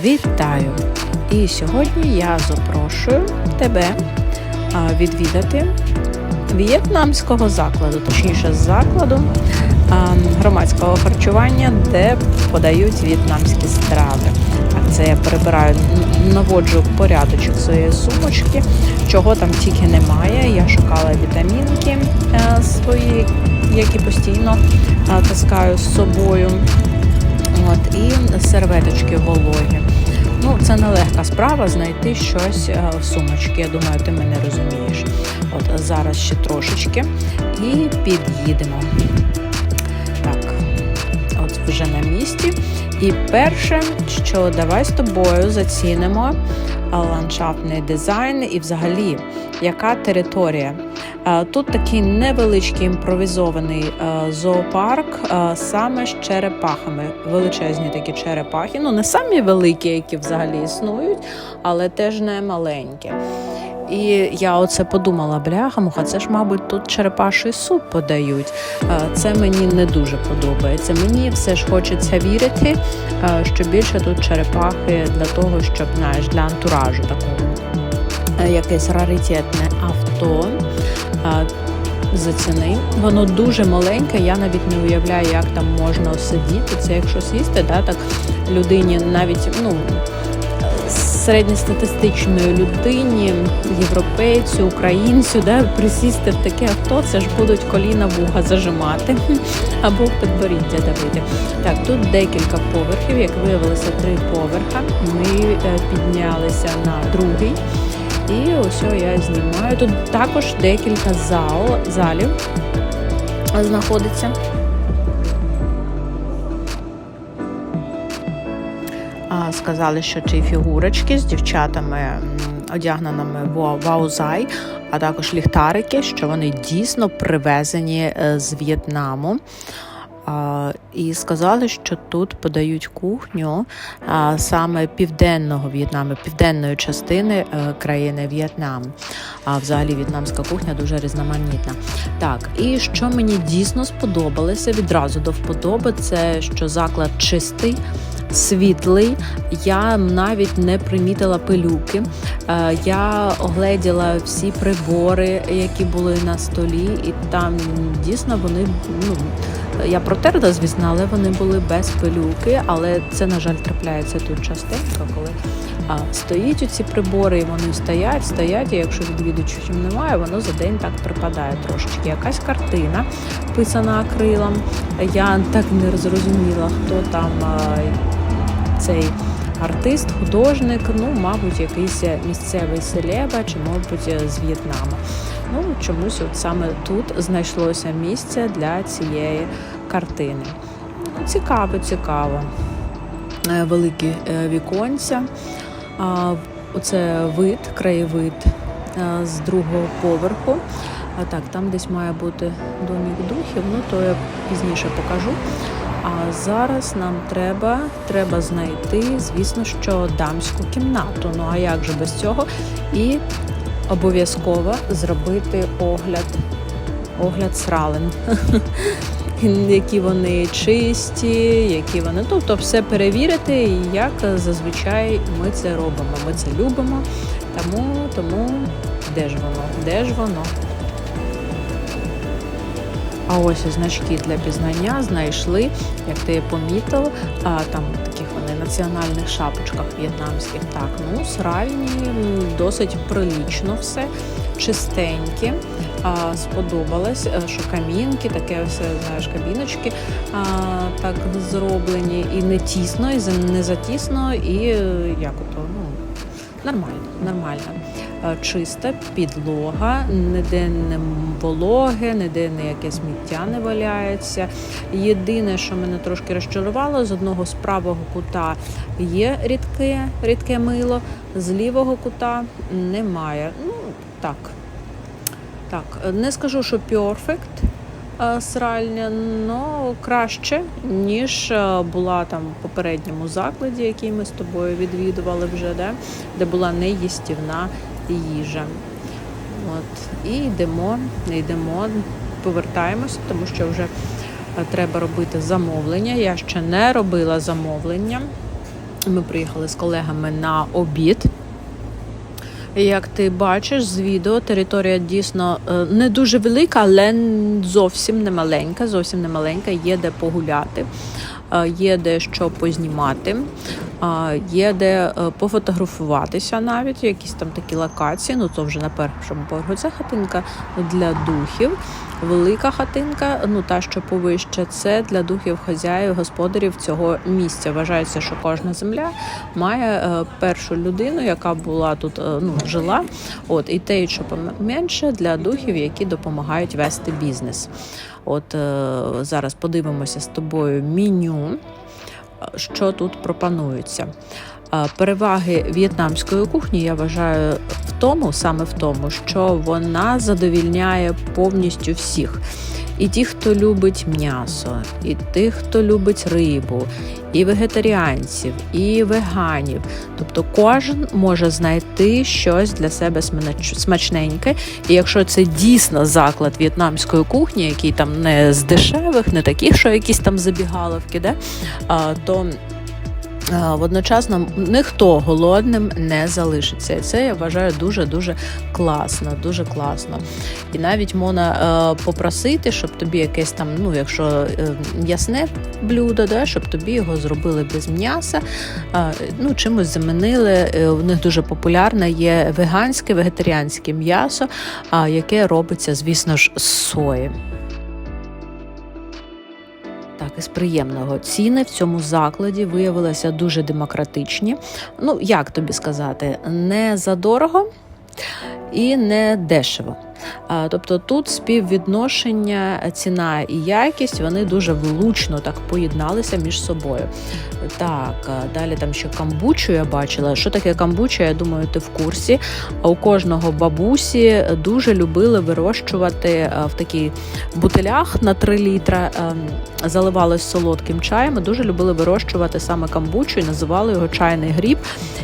Вітаю! І сьогодні я запрошую тебе відвідати в'єтнамського закладу, точніше закладу громадського харчування, де подають в'єтнамські страви. А це я перебираю, наводжу порядочок своєї сумочки, чого там тільки немає. Я шукала вітамінки е, свої, які постійно е, таскаю з собою. От, і серветочки вологі. Ну, це нелегка справа знайти щось е, в сумочці. Я думаю, ти мене розумієш. От зараз ще трошечки і під'їдемо. Так, от вже на місці. І перше, що давай з тобою зацінимо ландшафтний дизайн і взагалі, яка територія. Е, Тут такий невеличкий імпровізований е, зоопарк е, саме з черепахами. Величезні такі черепахи. Ну, не самі великі, які взагалі існують, але теж не маленькі. І я оце подумала, бляха, муха, це ж, мабуть, тут черепаший суп подають. Е, Це мені не дуже подобається. Мені все ж хочеться вірити, е, що більше тут черепахи для того, щоб знаєш, для антуражу такого. Е, Якесь раритетне авто. Е, Заціни. Воно дуже маленьке, я навіть не уявляю, як там можна сидіти. Це якщо сісти, да, так людині навіть ну, середньостатистичної людині, європейцю, українцю, да, присісти в таке авто, це ж будуть коліна вуха зажимати або підборіддя давити. Так, тут декілька поверхів, як виявилося, три поверха. Ми е, піднялися на другий. І ось я знімаю. Тут також декілька зал, залів знаходиться. Сказали, що ці фігурочки з дівчатами одягненими в ваузай, а також ліхтарики, що вони дійсно привезені е, з В'єтнаму. І сказали, що тут подають кухню саме південного В'єтнаму, південної частини е, країни В'єтнам. А взагалі в'єтнамська кухня дуже різноманітна. Так, і що мені дійсно сподобалося відразу до вподоби, це що заклад чистий. Світлий, я навіть не примітила пилюки. Е, Я огледіла всі прибори, які були на столі, і там дійсно вони ну я протерла, звісно, але вони були без пилюки. Але це, на жаль, трапляється тут частенько, коли а, стоїть ці прибори, і вони стоять, стоять. І якщо відвідувачів немає, воно за день так припадає трошечки. Якась картина писана акрилом. Я так не зрозуміла, хто там а, цей. Артист, художник, ну, мабуть, якийсь місцевий селеба чи, мабуть, з В'єтнаму. Ну, чомусь от саме тут знайшлося місце для цієї картини. Ну, Цікаво, цікаво. Е, Великі е, віконця. Оце вид, краєвид е, з другого поверху. А так, там десь має бути домік духів, ну то я пізніше покажу. А зараз нам треба, треба знайти, звісно, що дамську кімнату. Ну а як же без цього? І обов'язково зробити огляд, огляд сралин. Які вони чисті, які вони, тобто все перевірити, і як зазвичай ми це робимо. Ми це любимо. Тому, тому де ж воно? Де ж воно? А ось значки для пізнання знайшли, як ти помітив, там таких вони національних шапочках в'єтнамських. Так, ну сральні, досить прилічно все, чистенькі. Сподобалось, е, що камінки, таке все, знаєш, кабіночки так зроблені, і не тісно, і не затісно, і е, як ото, ну, нормально, нормально. Е, Чиста підлога, ніде не вологе, ніде ніяке сміття не валяється. Єдине, що мене трошки розчарувало, з одного з правого кута є рідке, рідке мило, з лівого кута немає. Ну, так. Так, не скажу, що перфект сральня, але краще, ніж е, була там в попередньому закладі, який ми з тобою відвідували вже, де, де була неїстівна їжа. От. І йдемо, йдемо, повертаємося, тому що вже е, треба робити замовлення. Я ще не робила замовлення. Ми приїхали з колегами на обід. Як ти бачиш з відео, територія дійсно е, не дуже велика, але зовсім не маленька. Зовсім не маленька, є де погуляти, е, є де що познімати, є де е, пофотографуватися навіть, якісь там такі локації. Ну це вже на першому поверху. Це хатинка для духів. Велика хатинка, ну та що повище, це для духів хазяїв, господарів цього місця. Вважається, що кожна земля має е, першу людину, яка була тут, е, ну жила. От і те, що поменше для духів, які допомагають вести бізнес. От зараз подивимося з тобою меню, що тут пропонується. Переваги в'єтнамської кухні я вважаю в тому, саме в тому, що вона задовільняє повністю всіх. І ті, хто любить м'ясо, і тих, хто любить рибу, і вегетаріанців, і веганів. Тобто кожен може знайти щось для себе смачненьке. І якщо це дійсно заклад в'єтнамської кухні, який там не з дешевих, не таких, що якісь там забігаловки, де, то Водночасно ніхто голодним не залишиться. І це я вважаю дуже дуже класно, дуже класно. І навіть можна е, попросити, щоб тобі якесь там, ну якщо е, м'ясне блюдо, да, щоб тобі його зробили без м'яса, ну чимось замінили. Е, В них дуже популярне є веганське, вегетаріанське м'ясо, яке робиться, звісно ж, з сої. Із приємного ціни в цьому закладі виявилися дуже демократичні. Ну, як тобі сказати, не задорого і не дешево. Тобто тут співвідношення ціна і якість вони дуже влучно так поєдналися між собою. Так, далі там ще камбучу я бачила. Що таке камбуча? Я думаю, ти в курсі. А У кожного бабусі дуже любили вирощувати в таких бутилях на 3 літра, ем, заливали солодким чаєм. Дуже любили вирощувати саме камбучу і називали його чайний гріб.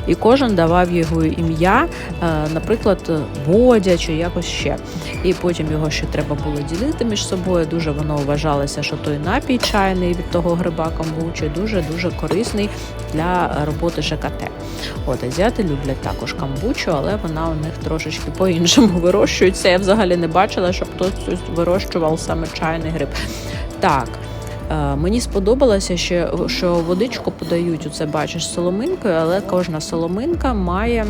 І кожен давав його ім'я, е, наприклад, Бодя чи якось ще. І потім його ще треба було ділити між собою. Дуже воно вважалося, що той напій чайний від того гриба камбучі дуже дуже корисний для роботи ЖКТ. От азіати люблять також камбучу, але вона у них трошечки по-іншому вирощується. Я взагалі не бачила, щоб хтось вирощував саме чайний гриб. Так. е, Мені сподобалося ще, що водичку подають, оце бачиш соломинкою, але кожна соломинка має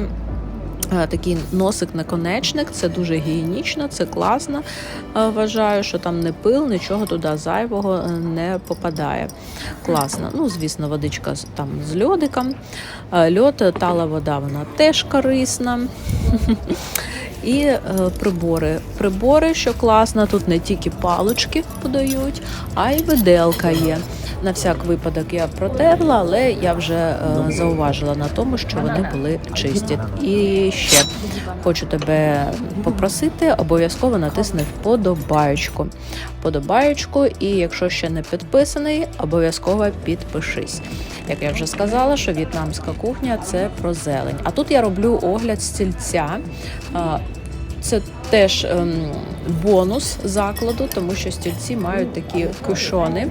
такий носик-наконечник. Це дуже гігієнічно, це класно. Е, Вважаю, що там не пил, нічого туди зайвого е, не попадає. Класно. Ну, звісно, водичка там з льодиком. Е, Льод, е, тала вода, вона теж корисна. І е, прибори. Прибори, що класно, тут не тільки палочки подають, а й виделка є. На всяк випадок я протерла, але я вже е, зауважила на тому, що вони були чисті. І ще хочу тебе попросити, обов'язково натисни вподобаєчку. Вподобаєчку, і якщо ще не підписаний, обов'язково підпишись. Як я вже сказала, що в'єтнамська кухня це про зелень. А тут я роблю огляд стільця. А, Це теж ем, бонус закладу, тому що стільці мають такі кушони,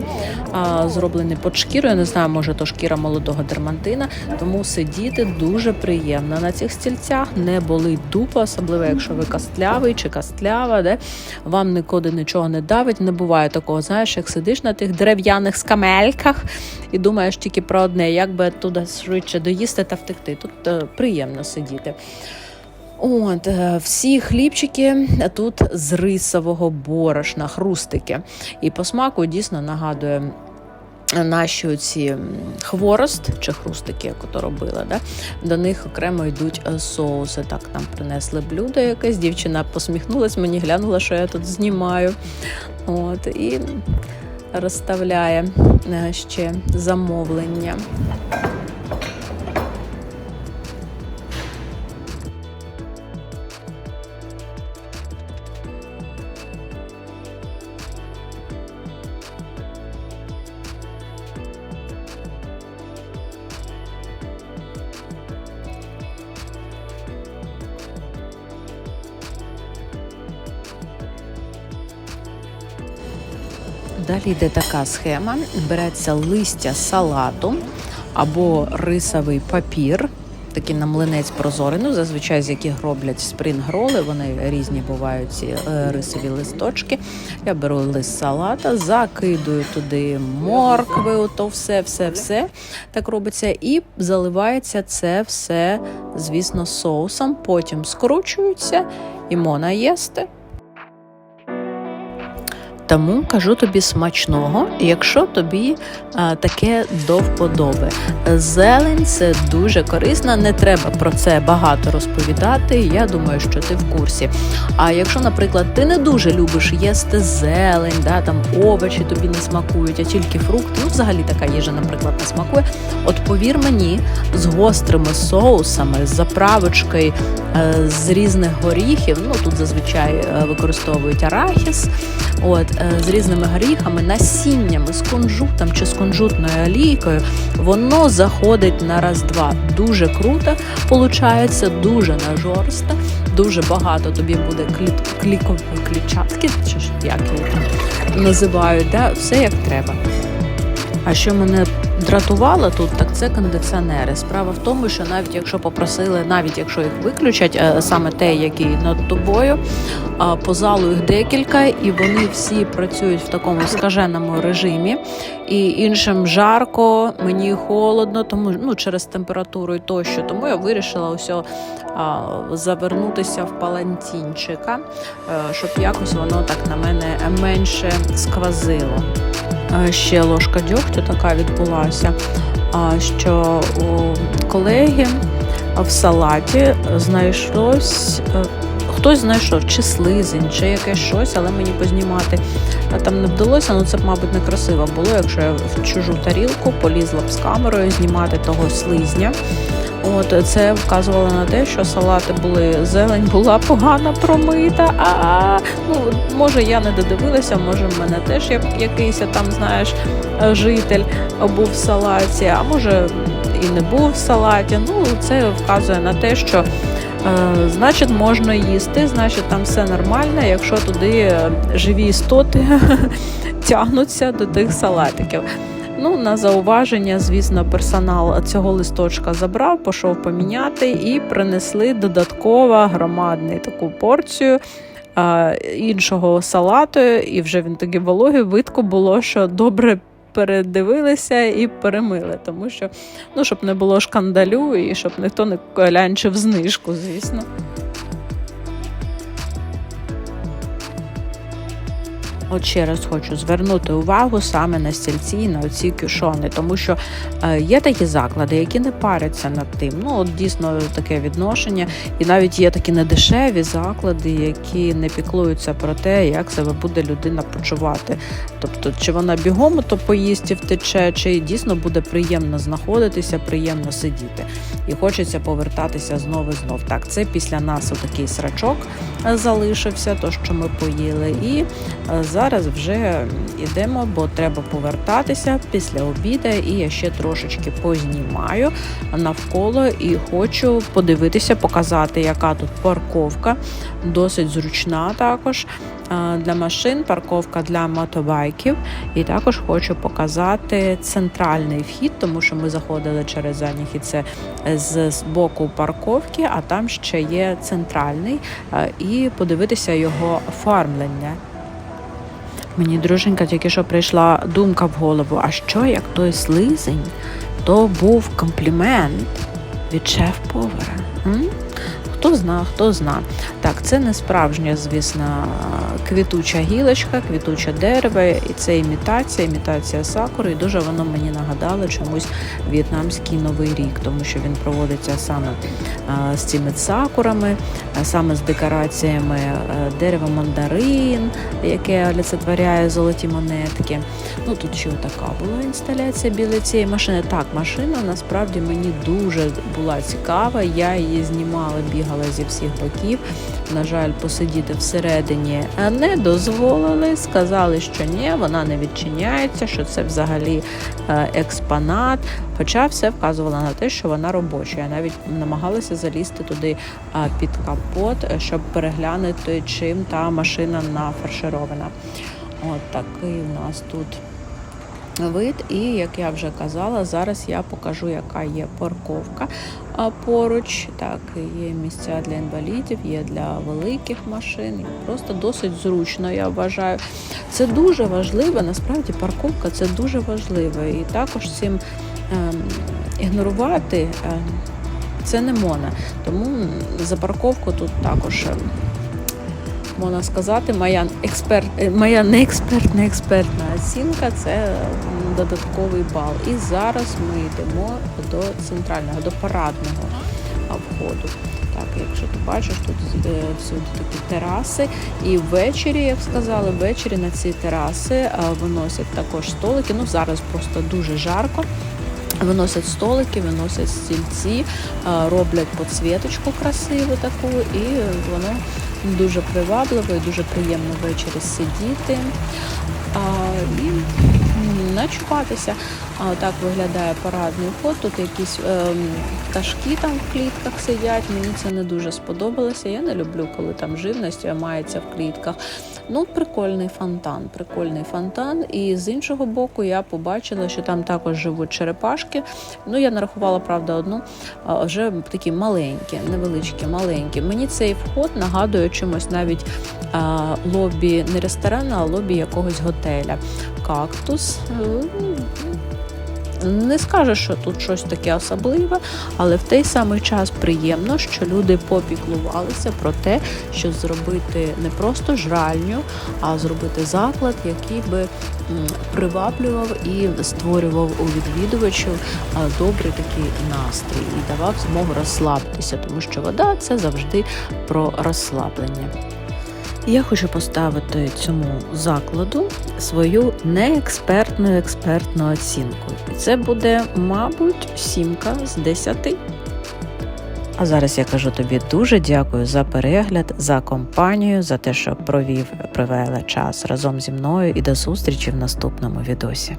зроблені під шкірою. Я не знаю, може то шкіра молодого дермантина. Тому сидіти дуже приємно на цих стільцях. Не болить дупа, особливо якщо ви кастлявий чи кастлява, де вам нікуди нічого не давить. Не буває такого, знаєш, як сидиш на тих дерев'яних скамельках і думаєш тільки про одне, як би туди швидше доїсти та втекти. Тут е, приємно сидіти. От, е, всі хлібчики тут з рисового борошна, хрустики. І по смаку дійсно нагадує. Наші ці хворост чи хрустики, як ото робила, да? до них окремо йдуть е, соуси. Так, нам принесли блюдо якесь. Дівчина посміхнулась, мені глянула, що я тут знімаю. От, і розставляє е, ще замовлення. Далі йде така схема: береться листя салату, або рисовий папір. Такий на млинець прозорий, ну зазвичай з яких роблять спрінг-роли, вони різні бувають ці е, рисові листочки. Я беру лист салата, закидую туди моркви, ото все, все, все так робиться, і заливається це все, звісно, соусом. Потім скручується і їсти. Тому кажу тобі смачного, якщо тобі а, таке до вподоби. Зелень це дуже корисно, не треба про це багато розповідати. Я думаю, що ти в курсі. А якщо, наприклад, ти не дуже любиш їсти зелень, да, там овочі тобі не смакують, а тільки фрукти, ну взагалі така їжа, наприклад, не смакує. От повір мені, з гострими соусами, з заправочкою е, з різних горіхів, ну тут зазвичай е, використовують арахіс. От е, з різними горіхами, насіннями, з кунжутом чи з кунжутною олійкою, воно заходить на раз-два. Дуже круто, получається, дуже нажорсто, дуже багато тобі буде клікової клітчатки, чи ж як його там називають, да? все як треба. А що мене дратувало тут, так це кондиціонери. Справа в тому, що навіть якщо попросили, навіть якщо їх виключать, е, саме те, який над тобою, по залу їх декілька, і вони всі працюють в такому скаженому режимі. І іншим жарко, мені холодно, тому ну через температуру і тощо. Тому я вирішила усе а, завернутися в палантінчика, е, щоб якось воно так на мене менше сквозило. Е, Ще ложка дьогтю така відбулася. Що у колеги в салаті знайшлось. Хтось знайшов чи слизень, чи якесь щось, але мені познімати там не вдалося. Ну це б, мабуть, некрасиво було, якщо я в чужу тарілку полізла б з камерою знімати того слизня. От це вказувало на те, що салати були зелень була погано промита. А ну може я не додивилася, може в мене теж як якийсь там, знаєш, житель був в салаті, а може і не був в салаті. Ну це вказує на те, що. Е, Значить, можна їсти, значить, там все нормально, якщо туди е, живі істоти тягнуться до тих салатиків. Ну, на зауваження, звісно, персонал цього листочка забрав, пішов поміняти і принесли додатково громадну таку порцію. Іншого салату, і вже він такий вологий, видко було, що добре передивилися і перемили, тому що ну, щоб не було шкандалю і щоб ніхто не клянчив знижку, звісно. От ще раз хочу звернути увагу саме на стільці і на оці кюшони, тому що е, є такі заклади, які не паряться над тим. Ну от дійсно таке відношення, і навіть є такі недешеві заклади, які не піклуються про те, як себе буде людина почувати. Тобто, чи вона бігом то поїсть і втече, чи дійсно буде приємно знаходитися, приємно сидіти. І хочеться повертатися знову і знов. Так, це після нас отакий срачок е, залишився, то що ми поїли. І е, зараз вже йдемо, бо треба повертатися після обіду, і я ще трошечки познімаю навколо і хочу подивитися, показати, яка тут парковка. Досить зручна також для машин, парковка для мотобайків. І також хочу показати центральний вхід, тому що ми заходили через задній хід це з боку парковки, а там ще є центральний, і подивитися його оформлення. Мені друженька тільки що прийшла думка в голову: а що як той слизень, то був комплімент від шеф-повара? Хто зна, хто зна. Так, це не справжня, звісно, квітуча гілочка, квітуче дерево, і це імітація, імітація сакури. І дуже воно мені нагадало чомусь в'єтнамський новий рік, тому що він проводиться саме з цими сакурами, саме з декораціями дерева мандарин, яке олицетворяє золоті монетки. Ну тут ще така була інсталяція біля цієї машини. Так, машина насправді мені дуже була цікава. Я її знімала, бігала зі всіх боків. На жаль, посидіти всередині не дозволили. Сказали, що ні, вона не відчиняється, що це взагалі е, експонат. Хоча все вказувало на те, що вона робоча. Я навіть намагалася залізти туди під капот, е, щоб переглянути, чим та машина нафарширована. От такий у нас тут вид. І як я вже казала, зараз я покажу, яка є парковка поруч. Так, є місця для інвалідів, є для великих машин. Просто досить зручно, я вважаю. Це дуже важливо, насправді парковка це дуже важливо. І також цим ем, ігнорувати. Ем, це не можна. Тому за парковку тут також ем, можна сказати, моя експерт, моя не експертна експертна оцінка це додатковий бал. І зараз ми йдемо до центрального, до парадного входу. Так, якщо ти бачиш, тут е, всюди такі тераси. І ввечері, як сказали, ввечері на ці тераси е, виносять також столики. Ну зараз просто дуже жарко. Виносять столики, виносять стільці, е, роблять підсвіточку красиву таку, і воно дуже привабливо і дуже приємно ввечері сидіти і м, начуватися. А так виглядає парадний вход. Тут якісь ем, пташки там в клітках сидять. Мені це не дуже сподобалося. Я не люблю, коли там живність мається в клітках. Ну, прикольний фонтан, прикольний фонтан. І з іншого боку я побачила, що там також живуть черепашки. Ну, я нарахувала, правда, одну, вже такі маленькі, невеличкі, маленькі. Мені цей вход нагадує чимось навіть лобі не ресторану, а лобі якогось готеля. Кактус. Не скажу, що тут щось таке особливе, але в той самий час приємно, що люди попіклувалися про те, щоб зробити не просто жральню, а зробити заклад, який би приваблював і створював у відвідувачів добрий такий настрій і давав змогу розслабитися, тому що вода це завжди про розслаблення. Я хочу поставити цьому закладу свою неекспертну експертну оцінку. І це буде, мабуть, сімка з 10. А зараз я кажу тобі дуже дякую за перегляд, за компанію, за те, що провів, провела час разом зі мною і до зустрічі в наступному відосі.